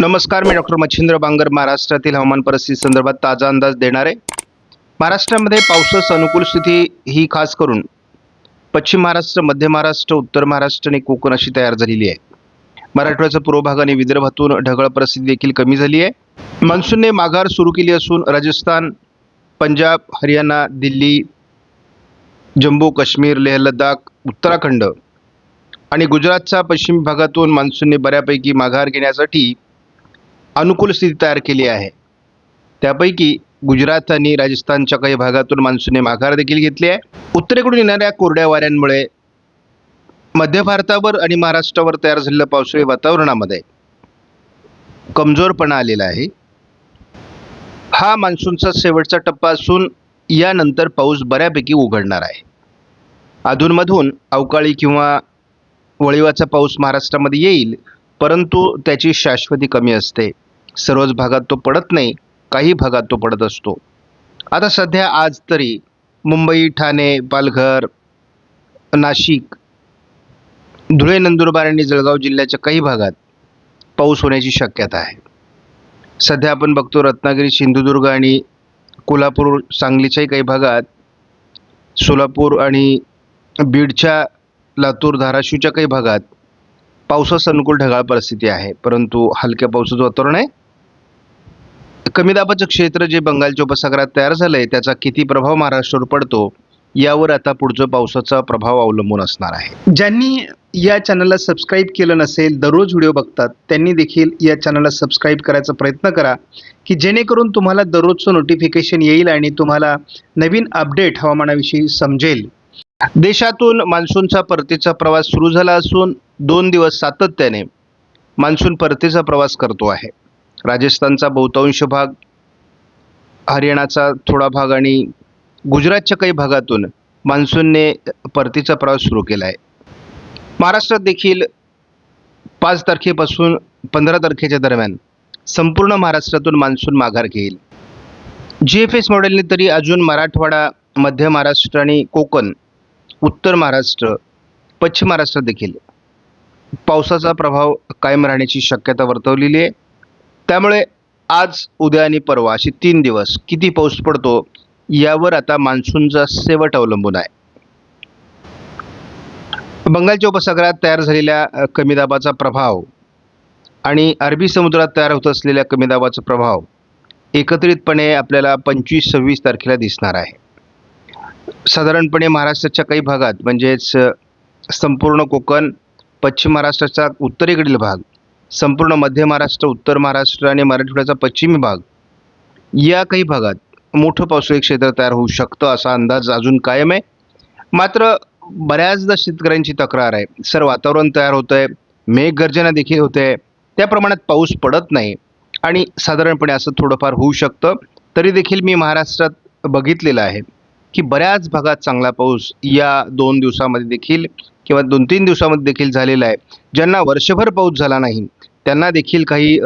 नमस्कार मी डॉक्टर मच्छिंद्र बांगर महाराष्ट्रातील हवामान परिस्थिती संदर्भात ताजा अंदाज देणार. आहे महाराष्ट्रामध्ये पावसास अनुकूल स्थिती ही खास करून पश्चिम महाराष्ट्र मध्य महाराष्ट्र उत्तर महाराष्ट्र आणि कोकण अशी तयार झालेली आहे. मराठवाड्याचा पूर्व भाग आणि विदर्भातून ढगाळ परिस्थिती देखील कमी झाली आहे. मान्सूनने माघार सुरू केली असून राजस्थान पंजाब हरियाणा दिल्ली जम्मू काश्मीर लेह लडाख उत्तराखंड आणि गुजरातच्या पश्चिम भागातून मान्सूनने बऱ्यापैकी माघार घेण्यासाठी अनुकूल स्थिती तयार केली आहे. त्यापैकी गुजरात आणि राजस्थानच्या काही भागातून मान्सूनने माघार देखील घेतली आहे. उत्तरेकडून येणाऱ्या कोरड्या वाऱ्यांमुळे मध्य भारतावर आणि महाराष्ट्रावर तयार झालेल्या पावसाळी वातावरणामध्ये कमजोरपणा आलेला आहे. हा मान्सूनचा शेवटचा टप्पा असून यानंतर पाऊस बऱ्यापैकी उघडणार आहे. अधूनमधून अवकाळी किंवा वळीवाचा पाऊस महाराष्ट्रामध्ये येईल परंतु त्याची शाश्वती कमी असते. सर्वच भागात तो पडत नाही काही भागात तो पडत असतो. आता सध्या आज तरी मुंबई ठाणे पालघर नाशिक धुळे नंदुरबार आणि जळगाव जिल्ह्याच्या काही भागात पाऊस होण्याची शक्यता आहे. सध्या आपण बघतो रत्नागिरी सिंधुदुर्ग आणि कोल्हापूर सांगलीच्याही काही भागात सोलापूर आणि बीडच्या लातूर धाराशिवच्या काही भागात पावसास अनुकूल ढगाळ परिस्थिती आहे. परंतु हलक्या पावसाचं वातावरण आहे. कमी दाबाचं क्षेत्र जे बंगालच्या उपसागरात तयार झालंय त्याचा किती प्रभाव महाराष्ट्रावर पडतो यावर आता पुढचं पावसाचा प्रभाव अवलंबून असणार आहे. ज्यांनी या चॅनलला सबस्क्राईब केलं नसेल दररोज व्हिडिओ बघतात त्यांनी देखील या चॅनलला सबस्क्राईब करायचा प्रयत्न करा की जेणेकरून तुम्हाला दररोजचं नोटिफिकेशन येईल आणि तुम्हाला नवीन अपडेट हवामानाविषयी समजेल. देशातून मान्सूनचा परतीचा प्रवास सुरू झाला असून दोन दिवस सातत्याने मान्सून परतीचा प्रवास करतो आहे. राजस्थानचा बहुतांश भाग हरियाणाचा थोडा भाग आणि गुजरातच्या काही भागातून मान्सूनने परतीचा प्रवास सुरू केला आहे महाराष्ट्रात देखील पाच तारखेपासून पंधरा तारखेच्या दरम्यान संपूर्ण महाराष्ट्रातून मान्सून माघार घेईल. जी एफ एस मॉडेलने तरी अजून मराठवाडा मध्य महाराष्ट्र आणि कोकण उत्तर महाराष्ट्र पश्चिम महाराष्ट्रात देखील पावसाचा प्रभाव कायम राहण्याची शक्यता वर्तवलेली आहे. त्यामुळे आज उद्या आणि परवा असे तीन दिवस किती पाऊस पडतो यावर आता मान्सूनचा शेवट अवलंबून आहे. बंगालच्या उपसागरात तयार झालेल्या कमी दाबाचा प्रभाव आणि अरबी समुद्रात तयार होत असलेल्या कमी दाबाचा प्रभाव एकत्रितपणे आपल्याला पंचवीस सव्वीस तारखेला दिसणार आहे. साधारणपणे महाराष्ट्राच्या काही भागात म्हणजेच संपूर्ण कोकण पश्चिम महाराष्ट्राचा उत्तरेकडील भाग संपूर्ण मध्य महाराष्ट्र उत्तर महाराष्ट्र आणि मराठवाड्याचा पश्चिमी भाग. या काही भागात मोठं पावसाळी क्षेत्र तयार होऊ शकतं असा अंदाज अजून कायम आहे. मात्र बऱ्याचदा शेतकऱ्यांची तक्रार आहे. सर वातावरण तयार होतं आहे मेघगर्जना देखील होते त्या प्रमाणात पाऊस पडत नाही. आणि साधारणपणे असं थोडंफार होऊ शकतं. तरी देखील मी महाराष्ट्रात बघितलेलं आहे की बऱ्याच भागात चांगला पाऊस या दोन दिवसामध्ये देखील किंवा दोन तीन दिवसामध्ये देखील झालेला आहे. ज्यांना वर्षभर पाऊस झाला नाही त्यांना देखील काही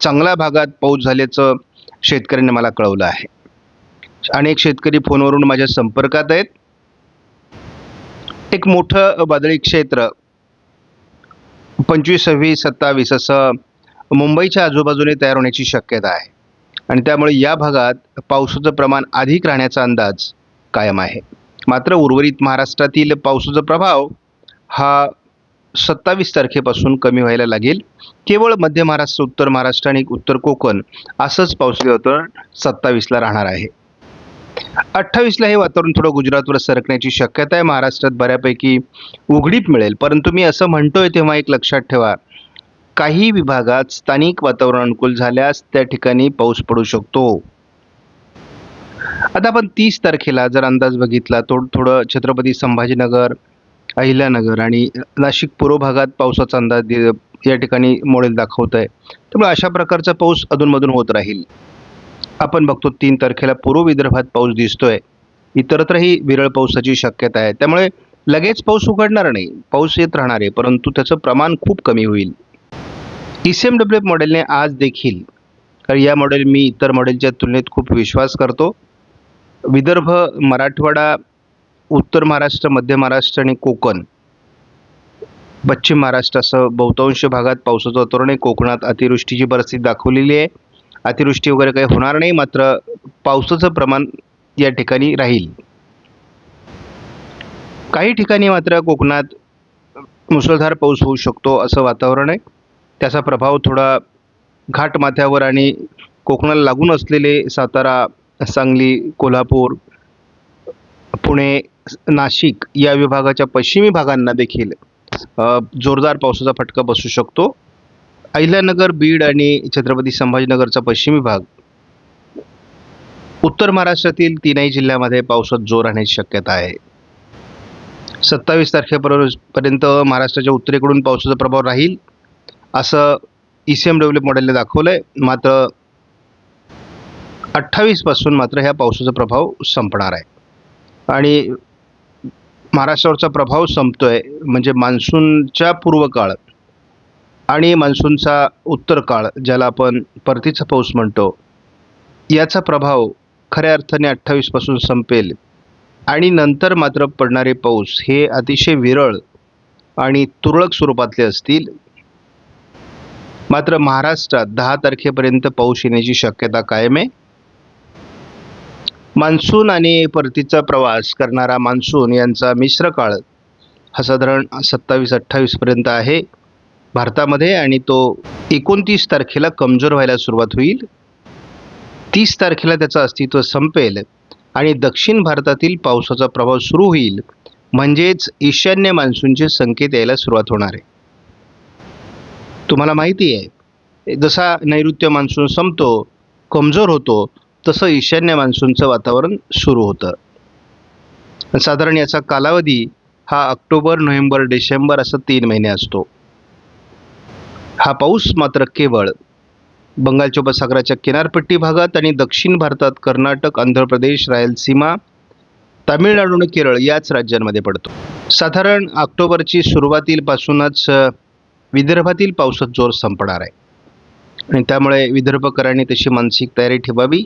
चांगल्या भागात पाऊस झाल्याचं शेतकऱ्यांनी मला कळवलं आहे. अनेक शेतकरी फोनवरून माझ्या संपर्कात आहेत. एक मोठं वादळी क्षेत्र पंचवीस सव्वीस सत्तावीस असं मुंबईच्या आजूबाजूने तयार होण्याची शक्यता आहे. आणि त्यामुळे या भागात पावसाचं प्रमाण अधिक राहण्याचा अंदाज कायम आहे. मात्र उर्वरित महाराष्ट्रातील पावसाचा प्रभाव हा सत्तावीस तारखेपासून कमी व्हायला लागेल. केवळ मध्य महाराष्ट्र उत्तर महाराष्ट्र आणि उत्तर कोकण असंच पावसाळी वातावरण सत्तावीसला राहणार आहे. अठ्ठावीसला हे वातावरण थोडं गुजरातवर सरकण्याची शक्यता आहे. महाराष्ट्रात बऱ्यापैकी उघडीप मिळेल. परंतु मी असं म्हणतोय तेव्हा एक लक्षात ठेवा. काही विभागात स्थानिक वातावरण अनुकूल झाल्यास त्या ठिकाणी पाऊस पडू शकतो. आता आपण तीस तारखेला जर अंदाज बघितला थोडं थोडं छत्रपती संभाजीनगर अहिल्यानगर आणि नाशिक पूर्व भागात पावसाचा अंदाज दि- या ठिकाणी मॉडेल दाखवत आहे त्यामुळे अशा प्रकारचा पाऊस अधूनमधून होत राहील. आपण बघतो तीन तारखेला पूर्व विदर्भात पाऊस दिसतोय. इतरत्रही विरळ पावसाची शक्यता आहे. त्यामुळे लगेच पाऊस उघडणार नाही. पाऊस येत राहणार आहे परंतु त्याचं प्रमाण खूप कमी होईल. E C M W F मॉडेलने आज देखील कारण या मॉडेल मी इतर मॉडेलच्या तुलनेत खूप विश्वास करतो विदर्भ मराठवाडा उत्तर महाराष्ट्र मध्य महाराष्ट्र आणि कोकण. पश्चिम महाराष्ट्रासह बहुतांश भागात पावसाचं वातावरण आहे. कोकणात अतिवृष्टीची परिस्थिती दाखवलेली आहे. अतिवृष्टी वगैरे काही होणार नाही मात्र पावसाचं प्रमाण या ठिकाणी राहील. काही ठिकाणी मात्र कोकणात मुसळधार पाऊस होऊ शकतो असं वातावरण आहे. त्याचा प्रभाव थोडा घाटमाथ्यावर आणि कोकणाला लागून असलेले सातारा सांगली कोल्हापूर पुणे नाशिक या विभागाच्या पश्चिमी भागांना देखील जोरदार पावसाचा फटका बसू शकतो. अहिल्यानगर बीड आणि छत्रपती संभाजीनगरचा पश्चिमी भाग. उत्तर महाराष्ट्रातील तीनही जिल्ह्यामध्ये पावसात जोर राहण्याची शक्यता आहे. सत्तावीस तारखेपर्यंत महाराष्ट्राच्या उत्तरेकडून पावसाचा प्रभाव राहील असं ई सी एम डेव्हलप मॉडेलने दाखवलं आहे मात्र अठ्ठावीसपासून मात्र ह्या पावसाचा प्रभाव संपणार आहे. आणि महाराष्ट्रावरचा प्रभाव संपतो आहे म्हणजे मान्सूनच्या पूर्वकाळ आणि मान्सूनचा उत्तर काळ ज्याला आपण परतीचा पाऊस म्हणतो याचा प्रभाव खऱ्या अर्थाने अठ्ठावीसपासून संपेल. आणि नंतर मात्र पडणारे पाऊस हे अतिशय विरळ आणि तुरळक स्वरूपातले असतील. मात्र महाराष्ट्रात दहा तारखेपर्यंत पाऊस येण्याची शक्यता कायम आहे. मान्सून आणि परतीचा प्रवास करणारा मान्सून यांचा मिश्र काळ हा साधारण सत्तावीस अठ्ठावीसपर्यंत आहे. भारतामध्ये आणि तो एकोणतीस तारखेला कमजोर व्हायला सुरुवात होईल. तीस तारखेला त्याचं अस्तित्व संपेल आणि दक्षिण भारतातील पावसाचा प्रभाव सुरू होईल. म्हणजेच ईशान्य मान्सूनचे संकेत यायला सुरुवात होणार आहे. तुम्हाला माहिती आहे जसा नैऋत्य मान्सून संपतो कमजोर होतो तसं ईशान्य मान्सूनचं वातावरण सुरू होतं. साधारण याचा कालावधी हा ऑक्टोबर नोव्हेंबर डिसेंबर असं तीन महिने असतो. हा पाऊस मात्र केवळ बंगालच्या उपसागराच्या किनारपट्टी भागात आणि दक्षिण भारतात कर्नाटक आंध्र प्रदेश रायलसीमा तामिळनाडू आणि केरळ याच राज्यांमध्ये पडतो. साधारण ऑक्टोबरची सुरुवातीपासूनच विदर्भातील पावसात जोर संपणार आहे. आणि त्यामुळे विदर्भकरांनी तशी मानसिक तयारी ठेवावी.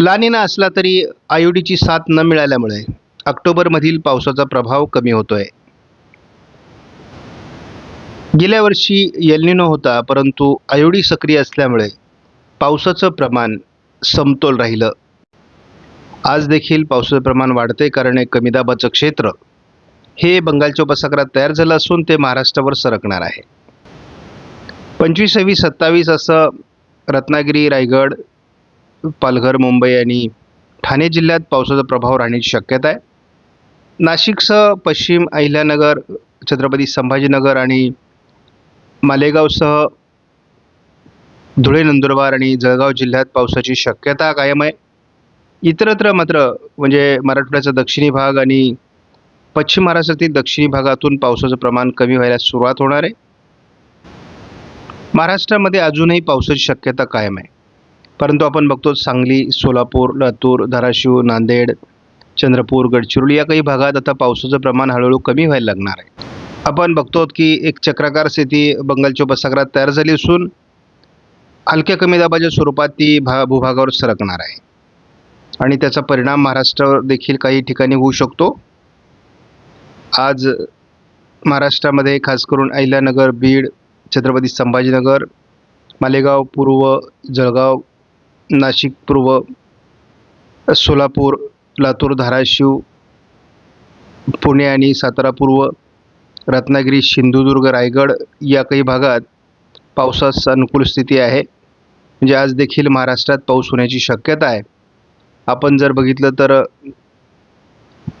लानिना असला तरी आयोडीची साथ न मिळाल्यामुळे ऑक्टोबरमधील पावसाचा प्रभाव कमी होतोय. गेल्या वर्षी येल्निनो होता परंतु आयोडी सक्रिय असल्यामुळे पावसाचं प्रमाण समतोल राहिलं. आज देखील पावसाचं प्रमाण वाढते कारण एक कमी दाबाचं क्षेत्र. हे बंगालच्या उपसागरात तयार झालं असून ते महाराष्ट्रावर सरकणार आहे. पंचवीस सत्तावीस असं रत्नागिरी रायगड पालघर मुंबई आणि ठाणे जिल्ह्यात पावसाचा प्रभाव राहण्याची शक्यता आहे. नाशिकसह पश्चिम अहिल्यानगर छत्रपती संभाजीनगर आणि मालेगावसह धुळे नंदुरबार आणि जळगाव जिल्ह्यात पावसाची शक्यता कायम आहे. इतरत्र मात्र म्हणजे मराठवाड्याचा दक्षिणी भाग आणि पश्चिम महाराष्ट्रातील दक्षिणी भागातून पावसाचं प्रमाण कमी व्हायला सुरुवात होणार आहे. महाराष्ट्रामध्ये अजूनही पावसाची शक्यता कायम आहे. परंतु आपण बघतो सांगली सोलापूर लातूर धाराशिव नांदेड चंद्रपूर गडचिरोली या काही भागात आता पावसाचं प्रमाण हळूहळू कमी व्हायला लागणार आहे. आपण बघतो की एक चक्राकार स्थिती बंगालच्या उपसागरात तयार झाली असून हलक्या कमी दाबाच्या स्वरूपात ती भा भूभागावर सरकणार आहे. आणि त्याचा परिणाम महाराष्ट्रावर देखील काही ठिकाणी होऊ शकतो. आज महाराष्ट्रामध्ये खास करून अहिल्यानगर बीड छत्रपती संभाजीनगर मालेगाव पूर्व जळगाव नाशिक पूर्व सोलापूर लातूर धाराशिव पुणे आणि सातारा पूर्व रत्नागिरी सिंधुदुर्ग रायगड या काही भागात पावसास अनुकूल स्थिती आहे. म्हणजे आज देखील महाराष्ट्रात पाऊस होण्याची शक्यता आहे. आपण जर बघितलं तर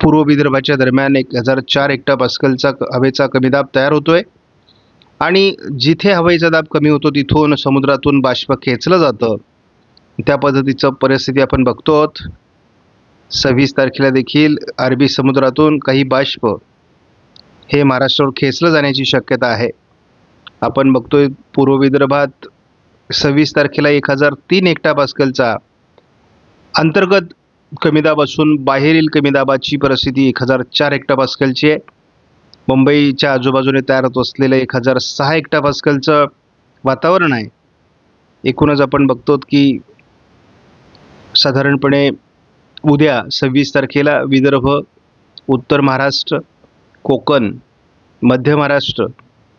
पूर्व विदर्भाच्या दरम्यान एक हजार चार एकटा पास्कलचा हवेचा कमी दाब तयार होतो आहे आणि जिथे हवेचा दाब कमी होतो तिथून समुद्रातून बाष्प खेचलं जातं. त्या पद्धतीचं परिस्थिती आपण बघतो आहोत सव्वीस तारखेला देखील अरबी समुद्रातून काही बाष्प हे महाराष्ट्रावर खेचलं जाण्याची शक्यता आहे. आपण बघतोय पूर्व विदर्भात सव्वीस तारखेला एक हजार तीन हेक्टा पास्कलचा अंतर्गत कमी दाब असून बाहेरील कमी दाबाची परिस्थिती एक हजार चार हेक्टा पास्कलची आहे. मुंबईच्या आजूबाजूने तयार होत असलेलं एक हजार सहा एकटा पास्कलचं वातावरण आहे. एकूणच आपण बघतो की साधारणपणे उद्या सव्वीस तारखेला विदर्भ उत्तर महाराष्ट्र कोकण मध्य महाराष्ट्र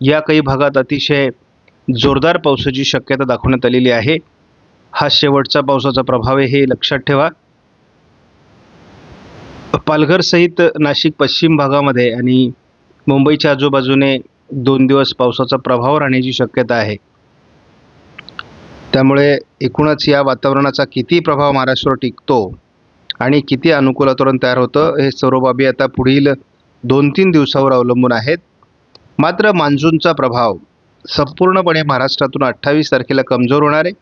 या काही भागात अतिशय जोरदार पावसाची शक्यता दाखवण्यात आलेली आहे. हा शेवटचा पावसाचा प्रभाव आहे हे लक्षात ठेवा. पालघरसहित नाशिक पश्चिम भागामध्ये आणि मुंबईच्या आजूबाजूने दोन दिवस पावसाचा प्रभाव राहण्याची शक्यता आहे. त्यामुळे एकूणच या वातावरणाचा किती प्रभाव महाराष्ट्रावर टिकतो आणि किती अनुकूल वातावरण तयार होतं हे सर्व बाबी आता पुढील दोन तीन दिवसावर अवलंबून आहेत. मात्र मान्सूनचा प्रभाव संपूर्णपणे महाराष्ट्रातून अठ्ठावीस तारखेला कमजोर होणार आहे.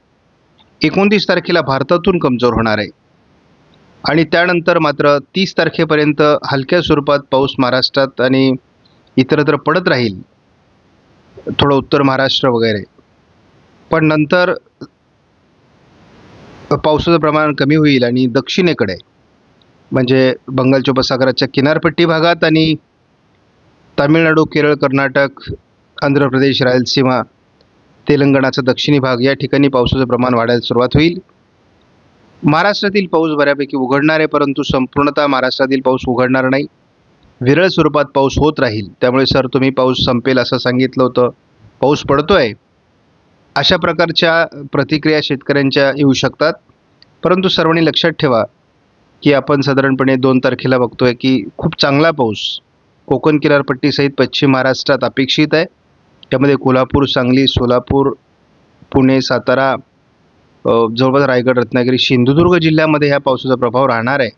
एकोणतीस तारखेला भारतातून कमजोर होणार आहे. आणि त्यानंतर मात्र तीस तारखेपर्यंत हलक्या स्वरूपात पाऊस महाराष्ट्रात आणि इतरत्र पडत राहील. थोडं उत्तर महाराष्ट्र वगैरे. पण नंतर पावसाचं प्रमाण कमी होईल आणि दक्षिणेकडे म्हणजे बंगालच्या उपसागराच्या किनारपट्टी भागात आणि तामिळनाडू केरळ कर्नाटक आंध्र प्रदेश रायलसीमा तेलंगणाचा दक्षिणी भाग या ठिकाणी पावसाचं प्रमाण वाढायला सुरुवात होईल. महाराष्ट्रातील पाऊस बऱ्यापैकी उघडणार आहे परंतु संपूर्णतः महाराष्ट्रातील पाऊस उघडणार नाही. विरळ स्वरूपात पाऊस होत राहील. त्यामुळे सर तुम्ही पाऊस संपेल असं सांगितलं होतं. पाऊस पडतो आहे अशा प्रकारच्या प्रतिक्रिया शेतकऱ्यांच्या येऊ शकतात. परंतु सर्वांनी लक्षात ठेवा की आपण साधारणपणे दोन तारखेला बघतोय की खूप चांगला पाऊस. कोकण किनारपट्टीसहित पश्चिम महाराष्ट्रात अपेक्षित आहे. त्यामध्ये कोल्हापूर सांगली सोलापूर पुणे सातारा जवळपास रायगड रत्नागिरी सिंधुदुर्ग जिल्ह्यामध्ये ह्या पावसाचा प्रभाव राहणार आहे.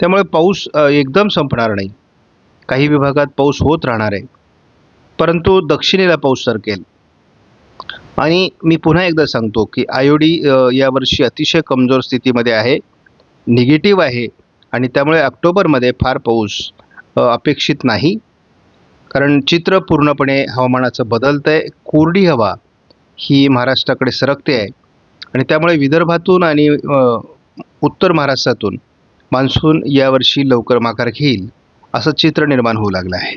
त्यामुळे पाऊस एकदम संपणार नाही. काही विभागात पाऊस होत राहणार आहे. परंतु दक्षिणेला पाऊस सरकेल. आणि मी पुन्हा एकदा सांगतो की आयोडी यावर्षी अतिशय कमजोर स्थितीमध्ये आहे. निगेटिव्ह आहे आणि त्यामुळे ऑक्टोबरमध्ये फार पाऊस अपेक्षित नाही. कारण चित्र पूर्णपणे हवामानाचं बदलतं आहे कोरडी हवा ही महाराष्ट्राकडे सरकते आहे. आणि त्यामुळे विदर्भातून आणि उत्तर महाराष्ट्रातून मान्सून यावर्षी लवकर माघार घेईल असं चित्र निर्माण होऊ लागलं आहे.